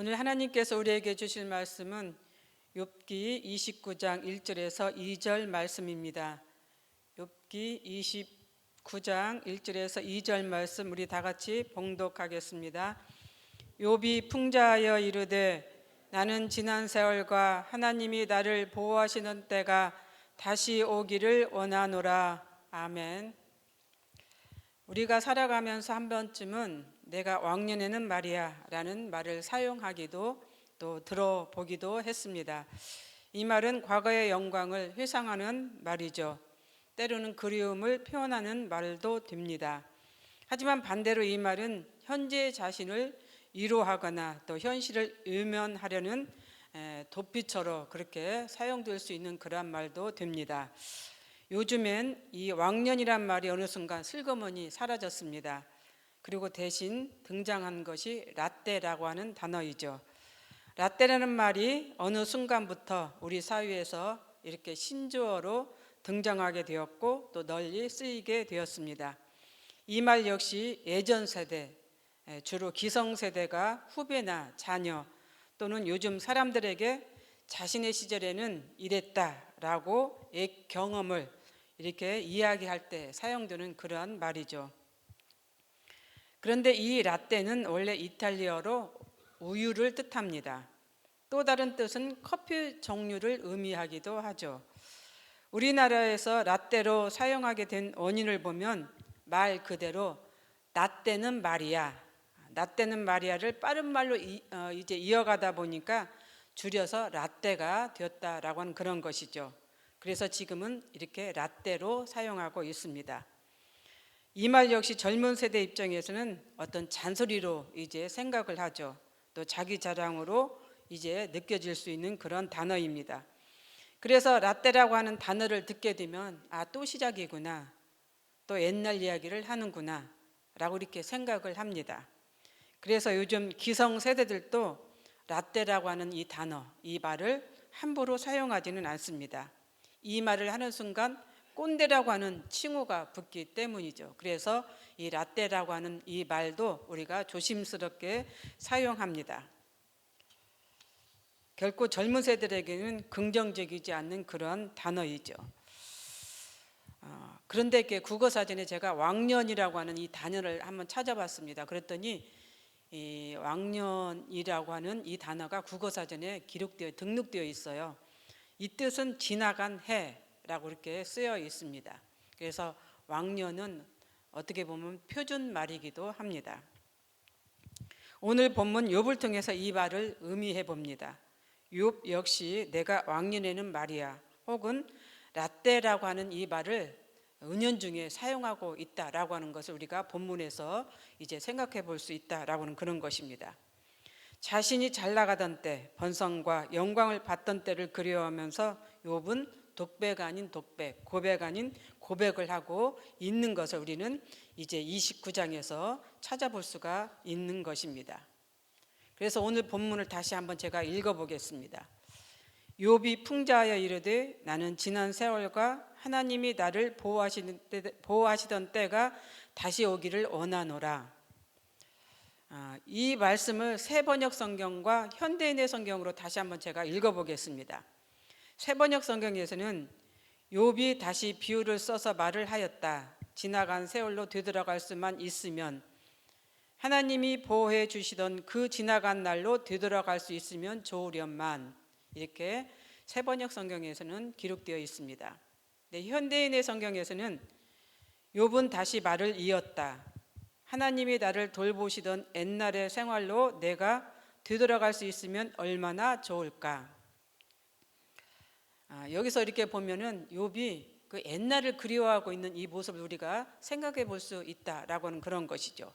오늘 하나님께서 우리에게 주실 말씀은 욥기 29장 1절에서 2절 말씀입니다. 욥기 29장 1절에서 2절 말씀 우리 다 같이 봉독하겠습니다. 욥이 풍자하여 이르되 나는 지난 세월과 하나님이 나를 보호하시는 때가 다시 오기를 원하노라. 아멘. 우리가 살아가면서 한 번쯤은 내가 왕년에는 말이야라는 말을 사용하기도 또 들어보기도 했습니다. 이 말은 과거의 영광을 회상하는 말이죠. 때로는 그리움을 표현하는 말도 됩니다. 하지만 반대로 이 말은 현재 자신을 위로하거나 또 현실을 외면하려는 에, 도피처로 그렇게 사용될 수 있는 그런 말도 됩니다. 요즘엔 이 왕년이란 말이 어느 순간 슬그머니 사라졌습니다. 그리고 대신 등장한 것이 라떼라고 하는 단어이죠. 라떼라는 말이 어느 순간부터 우리 사회에서 이렇게 신조어로 등장하게 되었고 또 널리 쓰이게 되었습니다. 이 말 역시 예전 세대, 에, 주로 기성 세대가 후배나 자녀 또는 요즘 사람들에게 자신의 시절에는 이랬다라고 옛 경험을 이렇게 이야기할 때 사용되는 그러한 말이죠. 그런데 이 라떼는 원래 이탈리아로 우유를 뜻합니다. 또 다른 뜻은 커피 종류를 의미하기도 하죠. 우리나라에서 라떼로 사용하게 된 원인을 보면 말 그대로 라떼는 말이야. 라떼는 마리아를 빠른 말로 이, 어, 이제 이어가다 보니까 줄여서 라떼가 되었다라고 하는 그런 것이죠. 그래서 지금은 이렇게 라떼로 사용하고 있습니다. 이 말 역시 젊은 세대 입장에서는 어떤 잔소리로 이제 생각을 하죠. 또 자기 자랑으로 이제 느껴질 수 있는 그런 단어입니다. 그래서 라떼라고 하는 단어를 듣게 되면 아 또 시작이구나. 또 옛날 이야기를 하는구나. 라고 이렇게 생각을 합니다. 그래서 요즘 기성 세대들도 라떼라고 하는 이 단어, 이 말을 함부로 사용하지는 않습니다. 이 말을 하는 순간 꼰대라고 하는 칭호가 붙기 때문이죠. 그래서 이 라떼라고 하는 이 말도 우리가 조심스럽게 사용합니다. 결코 젊은 세대에게는 긍정적이지 않는 그런 단어이죠. 어, 그런데 이렇게 국어 사전에 제가 왕년이라고 하는 이 단어를 한번 찾아봤습니다. 그랬더니 이 왕년이라고 하는 이 단어가 국어 사전에 기록되어 등록되어 있어요. 이 뜻은 지나간 해 라고 이렇게 쓰여 있습니다. 그래서 왕년은 어떻게 보면 표준 말이기도 합니다. 오늘 본문 욥을 통해서 이 말을 의미해 봅니다. 욥 역시 내가 왕년에는 말이야 혹은 라떼라고 하는 이 말을 은연중에 사용하고 있다라고 하는 것을 우리가 본문에서 이제 생각해 볼 수 있다라고 하는 그런 것입니다. 자신이 잘 나가던 때, 번성과 영광을 받던 때를 그리워하면서 욥은 독백 아닌 독백, 고백 아닌 고백을 하고 있는 것을 우리는 이제 29장에서 찾아볼 수가 있는 것입니다. 그래서 오늘 본문을 다시 한번 제가 읽어보겠습니다. 욥이 풍자하여 이르되 나는 지난 세월과 하나님이 나를 보호하시던, 때, 보호하시던 때가 다시 오기를 원하노라. 아, 이 말씀을 세번역 성경과 현대인의 성경으로 다시 한번 제가 읽어보겠습니다. 세번역 성경에서는 욥이 다시 비유를 써서 말을 하였다. 지나간 세월로 되돌아갈 수만 있으면 하나님이 보호해 주시던 그 지나간 날로 되돌아갈 수 있으면 좋으련만 이렇게 세번역 성경에서는 기록되어 있습니다. 네, 현대인의 성경에서는 욥은 다시 말을 이었다. 하나님이 나를 돌보시던 옛날의 생활로 내가 되돌아갈 수 있으면 얼마나 좋을까. 아, 여기서 이렇게 보면은 욥이 그 옛날을 그리워하고 있는 이 모습을 우리가 생각해 볼 수 있다라고 하는 그런 것이죠.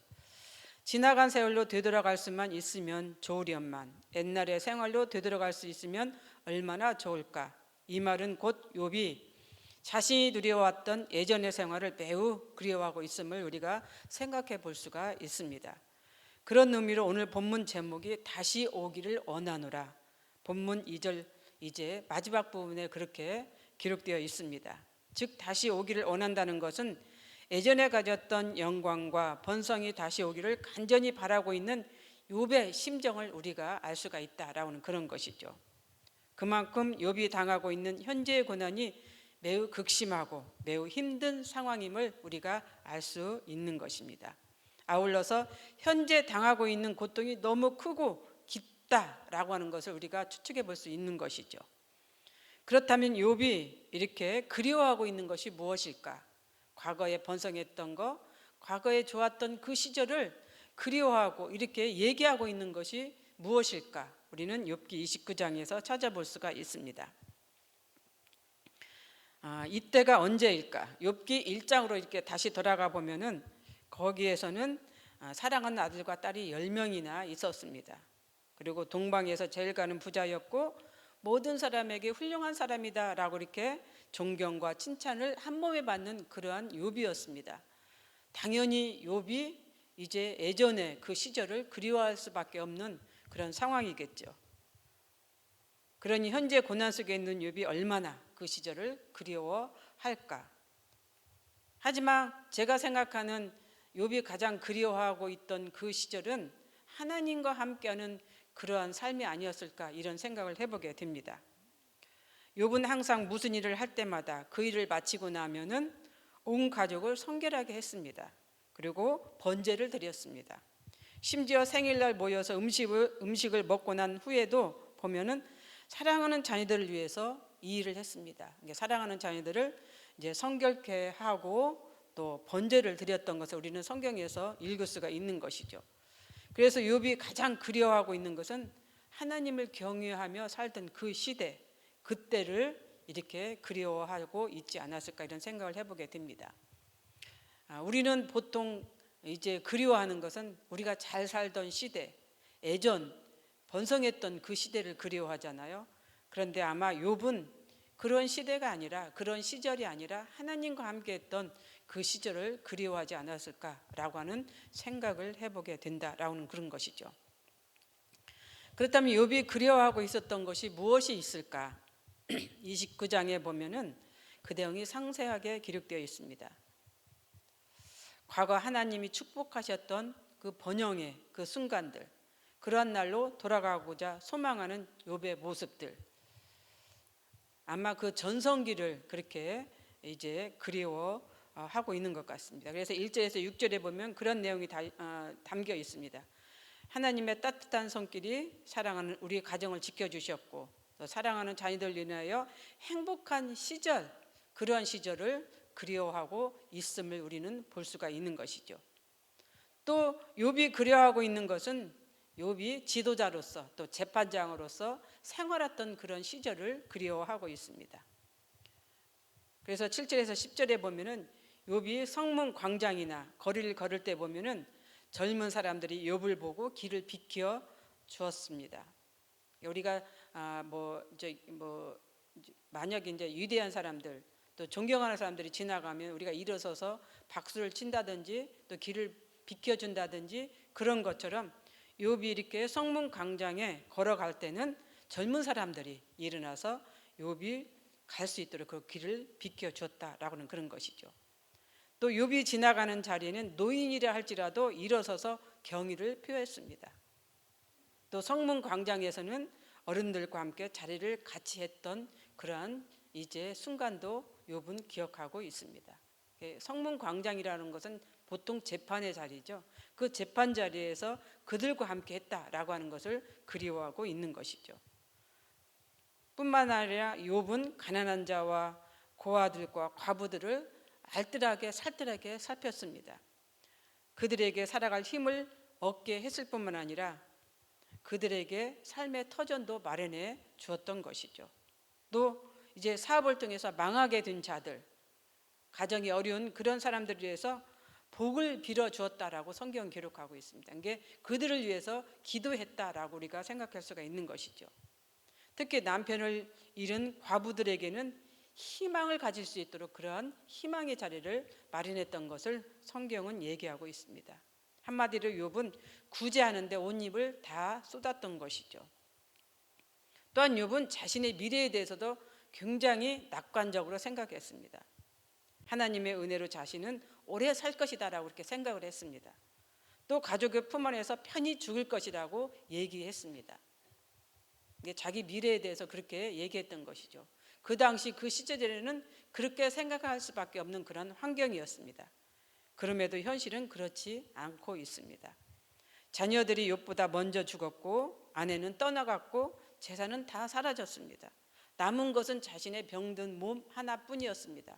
지나간 세월로 되돌아갈 수만 있으면 좋으련만 옛날의 생활로 되돌아갈 수 있으면 얼마나 좋을까. 이 말은 곧 욥이 자신이 누려왔던 예전의 생활을 매우 그리워하고 있음을 우리가 생각해 볼 수가 있습니다. 그런 의미로 오늘 본문 제목이 다시 오기를 원하노라. 본문 2절 이제 마지막 부분에 그렇게 기록되어 있습니다. 즉 다시 오기를 원한다는 것은 예전에 가졌던 영광과 번성이 다시 오기를 간절히 바라고 있는 욥의 심정을 우리가 알 수가 있다라는 그런 것이죠. 그만큼 욥이 당하고 있는 현재의 고난이 매우 극심하고 매우 힘든 상황임을 우리가 알 수 있는 것입니다. 아울러서 현재 당하고 있는 고통이 너무 크고 깊다라고 하는 것을 우리가 추측해 볼 수 있는 것이죠. 그렇다면 욥이 이렇게 그리워하고 있는 것이 무엇일까? 과거에 번성했던 거, 과거에 좋았던 그 시절을 그리워하고 이렇게 얘기하고 있는 것이 무엇일까? 우리는 욥기 29장에서 찾아볼 수가 있습니다. 아, 이때가 언제일까? 욥기 1장으로 이렇게 다시 돌아가 보면은 거기에서는 아, 사랑하는 아들과 딸이 10명이나 있었습니다. 그리고 동방에서 제일 가는 부자였고 모든 사람에게 훌륭한 사람이다라고 이렇게 존경과 칭찬을 한 몸에 받는 그러한 욥이었습니다. 당연히 욥이 이제 예전에 그 시절을 그리워할 수밖에 없는 그런 상황이겠죠. 그러니 현재 고난 속에 있는 욥이 얼마나 그 시절을 그리워할까? 하지만 제가 생각하는 욥이 가장 그리워하고 있던 그 시절은 하나님과 함께하는 그러한 삶이 아니었을까 이런 생각을 해보게 됩니다. 욥은 항상 무슨 일을 할 때마다 그 일을 마치고 나면은 온 가족을 성결하게 했습니다. 그리고 번제를 드렸습니다. 심지어 생일날 모여서 음식을, 음식을 먹고 난 후에도 보면은 사랑하는 자녀들을 위해서 이 일을 했습니다. 그러니까 사랑하는 자녀들을 이제 성결케 하고 또 번제를 드렸던 것을 우리는 성경에서 읽을 수가 있는 것이죠. 그래서 욥이 가장 그리워하고 있는 것은 하나님을 경외하며 살던 그 시대, 그때를 이렇게 그리워하고 있지 않았을까 이런 생각을 해보게 됩니다. 아, 우리는 보통 이제 그리워하는 것은 우리가 잘 살던 시대, 예전 번성했던 그 시대를 그리워하잖아요. 그런데 아마 욥은 그런 시대가 아니라 그런 시절이 아니라 하나님과 함께했던 그 시절을 그리워하지 않았을까라고 하는 생각을 해보게 된다라는 그런 것이죠. 그렇다면 욥이 그리워하고 있었던 것이 무엇이 있을까? 29장에 보면은 그 내용이 상세하게 기록되어 있습니다. 과거 하나님이 축복하셨던 그 번영의 그 순간들, 그러한 날로 돌아가고자 소망하는 욥의 모습들, 아마 그 전성기를 그렇게 이제 그리워 하고 있는 것 같습니다. 그래서 1절에서 6절에 보면 그런 내용이 다, 어, 담겨 있습니다. 하나님의 따뜻한 손길이 사랑하는 우리 가정을 지켜주셨고 또 사랑하는 자녀들 인하여 행복한 시절 그러한 시절을 그리워하고 있음을 우리는 볼 수가 있는 것이죠. 또 욥이 그리워하고 있는 것은 욥이 지도자로서 또 재판장으로서 생활했던 그런 시절을 그리워하고 있습니다. 그래서 7절에서 10절에 보면은 욥이 성문 광장이나 거리를 걸을 때 보면은 젊은 사람들이 욥을 보고 길을 비켜 주었습니다. 우리가 아 뭐 이제 뭐 만약 이제 위대한 사람들 또 존경하는 사람들이 지나가면 우리가 일어서서 박수를 친다든지 또 길을 비켜 준다든지 그런 것처럼 욥이 이렇게 성문 광장에 걸어갈 때는 젊은 사람들이 일어나서 욥이 갈 수 있도록 그 길을 비켜줬다라고는 그런 것이죠. 또 욥이 지나가는 자리에는 노인이라 할지라도 일어서서 경의를 표했습니다. 또 성문 광장에서는 어른들과 함께 자리를 같이 했던 그러한 이제 순간도 욥은 기억하고 있습니다. 예, 성문 광장이라는 것은 보통 재판의 자리죠. 그 재판 자리에서 그들과 함께 했다라고 하는 것을 그리워하고 있는 것이죠. 뿐만 아니라 욥은 가난한 자와 고아들과 과부들을 알뜰하게 살뜰하게 살폈습니다. 그들에게 살아갈 힘을 얻게 했을 뿐만 아니라 그들에게 삶의 터전도 마련해 주었던 것이죠. 또 이제 사업을 통해서 망하게 된 자들, 가정이 어려운 그런 사람들을 위해서 복을 빌어 주었다라고 성경 기록하고 있습니다. 이게 그들을 위해서 기도했다라고 우리가 생각할 수가 있는 것이죠. 특히 남편을 잃은 과부들에게는 희망을 가질 수 있도록 그러한 희망의 자리를 마련했던 것을 성경은 얘기하고 있습니다. 한마디로 욥은 구제하는데 온 입을 다 쏟았던 것이죠. 또한 욥은 자신의 미래에 대해서도 굉장히 낙관적으로 생각했습니다. 하나님의 은혜로 자신은 오래 살 것이다라고 그렇게 생각을 했습니다. 또 가족의 품 안에서 편히 죽을 것이라고 얘기했습니다. 자기 미래에 대해서 그렇게 얘기했던 것이죠. 그 당시 그 시절에는 그렇게 생각할 수밖에 없는 그런 환경이었습니다. 그럼에도 현실은 그렇지 않고 있습니다. 자녀들이 욥보다 먼저 죽었고 아내는 떠나갔고 재산은 다 사라졌습니다. 남은 것은 자신의 병든 몸 하나뿐이었습니다.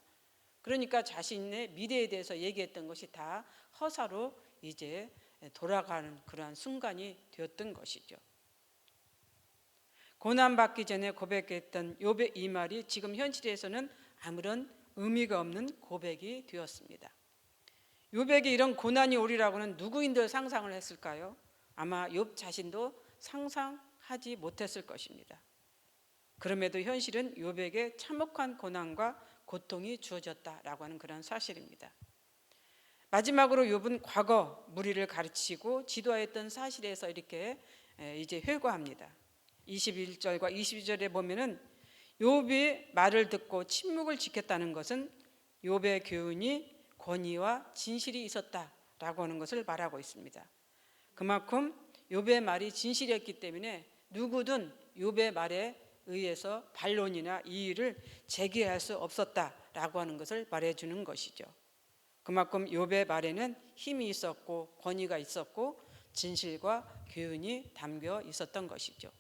그러니까 자신의 미래에 대해서 얘기했던 것이 다 허사로 이제 돌아가는 그러한 순간이 되었던 것이죠. 고난 받기 전에 고백했던 욥의 이 말이 지금 현실에서는 아무런 의미가 없는 고백이 되었습니다. 욥에게 이런 고난이 오리라고는 누구인들 상상을 했을까요? 아마 욥 자신도 상상하지 못했을 것입니다. 그럼에도 현실은 욥에게 참혹한 고난과 고통이 주어졌다라고 하는 그런 사실입니다. 마지막으로 욥은 과거 무리를 가르치고 지도하였던 사실에서 이렇게 이제 회고합니다. 21절과 22절에 보면은 욥이 말을 듣고 침묵을 지켰다는 것은 욥의 교훈이 권위와 진실이 있었다라고 하는 것을 말하고 있습니다. 그만큼 욥의 말이 진실이었기 때문에 누구든 욥의 말에 의해서 반론이나 이의를 제기할 수 없었다라고 하는 것을 말해 주는 것이죠. 그만큼 욥의 말에는 힘이 있었고 권위가 있었고 진실과 교훈이 담겨 있었던 것이죠.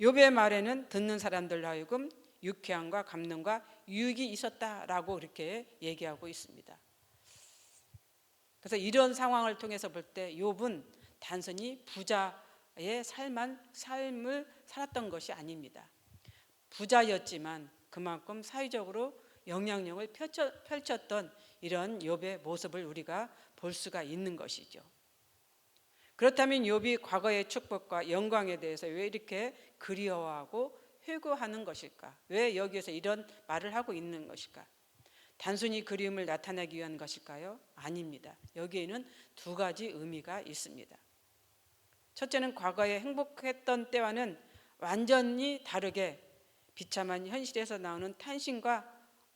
욥의 말에는 듣는 사람들 하여금 유쾌함과 감동과 유익이 있었다라고 이렇게 얘기하고 있습니다. 그래서 이런 상황을 통해서 볼 때 욥은 단순히 부자의 삶만 삶을 살았던 것이 아닙니다. 부자였지만 그만큼 사회적으로 영향력을 펼쳤, 던 이런 욥의 모습을 우리가 볼 수가 있는 것이죠. 그렇다면 욥이 과거의 축복과 영광에 대해서 왜 이렇게 그리워하고 회고하는 것일까? 왜 여기에서 이런 말을 하고 있는 것일까? 단순히 그리움을 나타내기 위한 것일까요? 아닙니다. 여기에는 두 가지 의미가 있습니다. 첫째는 과거에 행복했던 때와는 완전히 다르게 비참한 현실에서 나오는 탄심과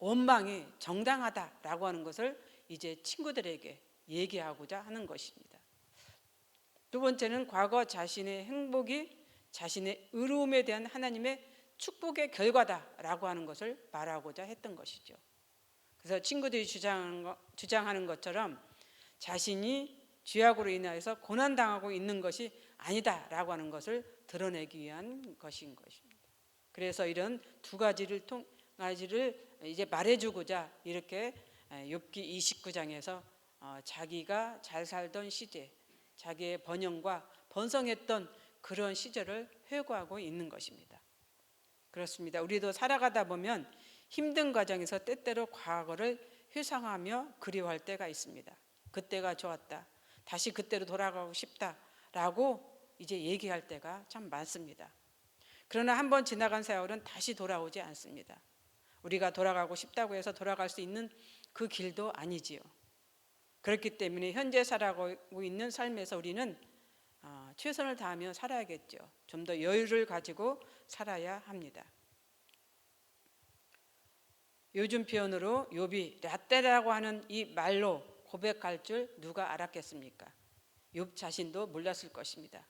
원망이 정당하다라고 하는 것을 이제 친구들에게 얘기하고자 하는 것입니다. 두 번째는 과거 자신의 행복이 자신의 의로움에 대한 하나님의 축복의 결과다라고 하는 것을 말하고자 했던 것이죠. 그래서 친구들이 주장하는, 것처럼 자신이 죄악으로 인하여서 고난당하고 있는 것이 아니다라고 하는 것을 드러내기 위한 것인 것입니다. 그래서 이런 두 가지를 통 가지를 이제 말해주고자 이렇게 욥기 29장에서 어, 자기가 잘 살던 시제, 자기의 번영과 번성했던 그런 시절을 회고하고 있는 것입니다. 그렇습니다. 우리도 살아가다 보면 힘든 과정에서 때때로 과거를 회상하며 그리워할 때가 있습니다. 그때가 좋았다. 다시 그때로 돌아가고 싶다라고 이제 얘기할 때가 참 많습니다. 그러나 한 번 지나간 세월은 다시 돌아오지 않습니다. 우리가 돌아가고 싶다고 해서 돌아갈 수 있는 그 길도 아니지요. 그렇기 때문에 현재 살아가고 있는 삶에서 우리는 어, 최선을 다하며 살아야겠죠. 좀 더 여유를 가지고 살아야 합니다. 요즘 표현으로 욥이 라떼라고 하는 이 말로 고백할 줄 누가 알았겠습니까? 욥 자신도 몰랐을 것입니다.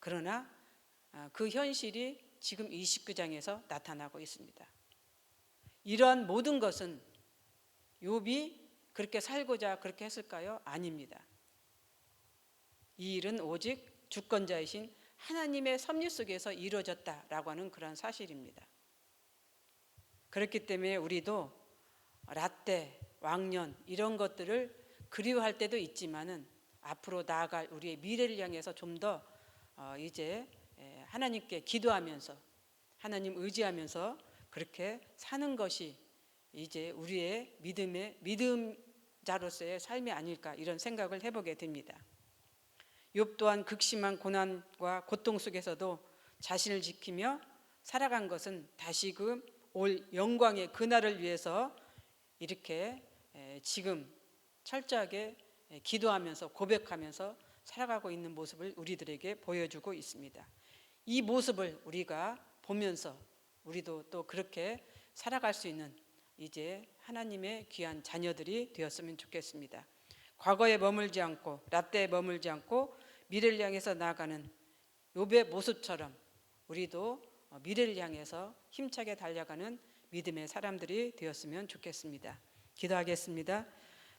그러나 아, 그 현실이 지금 29장에서 나타나고 있습니다. 이러한 모든 것은 욥이 그렇게 살고자 그렇게 했을까요? 아닙니다. 이 일은 오직 주권자이신 하나님의 섭리 속에서 이루어졌다라고 하는 그런 사실입니다. 그렇기 때문에 우리도 라떼, 왕년 이런 것들을 그리워할 때도 있지만은 앞으로 나아갈 우리의 미래를 향해서 좀더 어, 이제 하나님께 기도하면서 하나님 의지하면서 그렇게 사는 것이 이제 우리의 믿음의 믿음자로서의 삶이 아닐까 이런 생각을 해보게 됩니다. 욥 또한 극심한 고난과 고통 속에서도 자신을 지키며 살아간 것은 다시금 올 영광의 그날을 위해서 이렇게 지금 철저하게 기도하면서 고백하면서 살아가고 있는 모습을 우리들에게 보여주고 있습니다. 이 모습을 우리가 보면서 우리도 또 그렇게 살아갈 수 있는 이제 하나님의 귀한 자녀들이 되었으면 좋겠습니다. 과거에 머물지 않고 라떼에 머물지 않고 미래를 향해서 나아가는 욥의 모습처럼 우리도 어, 미래를 향해서 힘차게 달려가는 믿음의 사람들이 되었으면 좋겠습니다. 기도하겠습니다.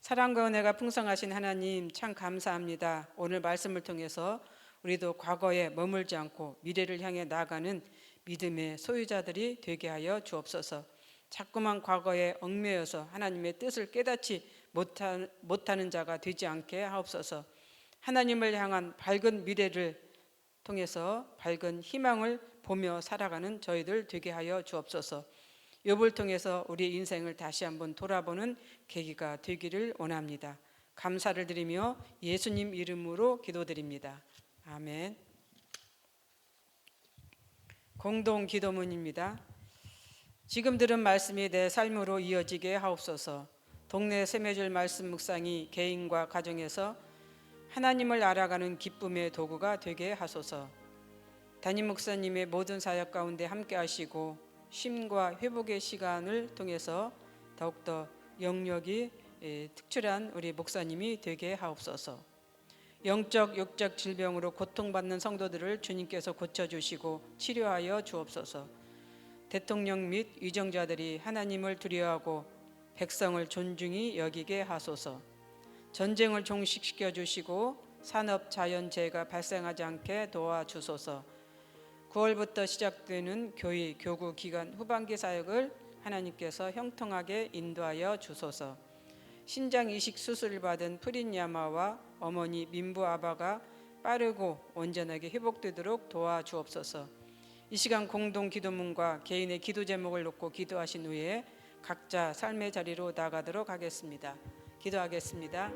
사랑과 은혜가 풍성하신 하나님 참 감사합니다. 오늘 말씀을 통해서 우리도 과거에 머물지 않고 미래를 향해 나아가는 믿음의 소유자들이 되게 하여 주옵소서. 자꾸만 과거에 얽매여서 하나님의 뜻을 깨닫지 못하- 못하는 자가 되지 않게 하옵소서. 하나님을 향한 밝은 미래를 통해서 밝은 희망을 보며 살아가는 저희들 되게 하여 주옵소서. 욥을 통해서 우리 인생을 다시 한번 돌아보는 계기가 되기를 원합니다. 감사를 드리며 예수님 이름으로 기도드립니다. 아멘. 공동 기도문입니다. 지금 들은 말씀이 내 삶으로 이어지게 하옵소서. 동네 세매줄 말씀 묵상이 개인과 가정에서 하나님을 알아가는 기쁨의 도구가 되게 하소서. 담임 목사님의 모든 사역 가운데 함께 하시고 쉼과 회복의 시간을 통해서 더욱더 영역이 에, 특출한 우리 목사님이 되게 하옵소서. 영적 육적 질병으로 고통받는 성도들을 주님께서 고쳐 주시고 치료하여 주옵소서. 대통령 및 위정자들이 하나님을 두려워하고 백성을 존중히 여기게 하소서. 전쟁을 종식시켜 주시고 산업 자연재해가 발생하지 않게 도와주소서. 9월부터 시작되는 교회 교구 기간 후반기 사역을 하나님께서 형통하게 인도하여 주소서. 신장 이식 수술을 받은 프린야마와 어머니 민부 아바가 빠르고 온전하게 회복되도록 도와주옵소서. 이 시간 공동 기도문과 개인의 기도 제목을 놓고 기도하신 후에 각자 삶의 자리로 나가도록 하겠습니다. 기도하겠습니다.